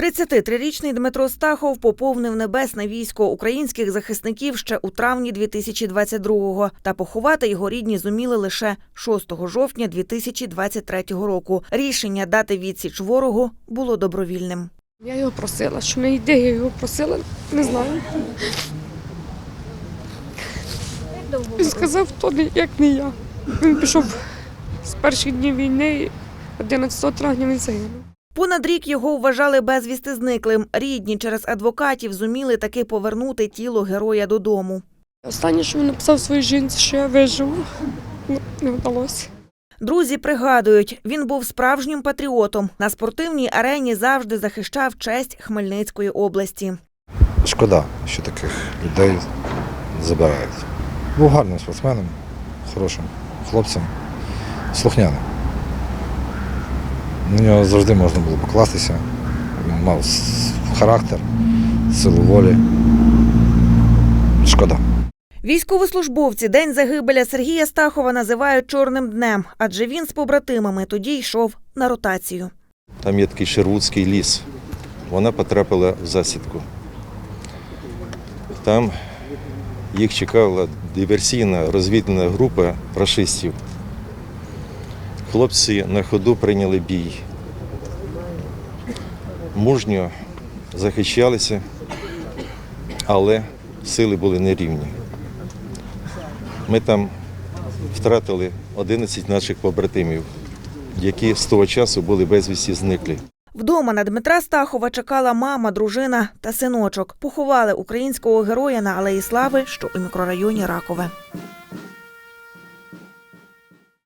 33-річний Дмитро Стахов поповнив небесне військо українських захисників ще у травні 2022-го. Та поховати його рідні зуміли лише 6 жовтня 2023 року. Рішення дати відсіч ворогу було добровільним. Я його просила, що не йди, я його просила, не знаю. Він сказав, то не як не я. Він пішов з перших днів війни, 11 травня він загинув. Понад рік його вважали безвісти зниклим. Рідні через адвокатів зуміли таки повернути тіло героя додому. Останнє, що він написав своїй жінці, що я виживу, ну, не вдалося. Друзі пригадують, він був справжнім патріотом. На спортивній арені завжди захищав честь Хмельницької області. Шкода, що таких людей забирають. Був гарним спортсменом, хорошим хлопцем, слухняним. На нього завжди можна було покластися. Він мав характер, силу волі. Шкода. Військовослужбовці день загибеля Сергія Стахова називають чорним днем, адже він з побратимами тоді йшов на ротацію. Там є такий Шервудський ліс. Вона потрапила в засідку. Там їх чекала диверсійна розвідна група рашистів. Хлопці на ходу прийняли бій. Мужньо захищалися, але сили були нерівні. Ми там втратили 11 наших побратимів, які з того часу були безвісті зниклі. Вдома на Дмитра Стахова чекала мама, дружина та синочок. Поховали українського героя на Алеї Слави, що у мікрорайоні Ракове.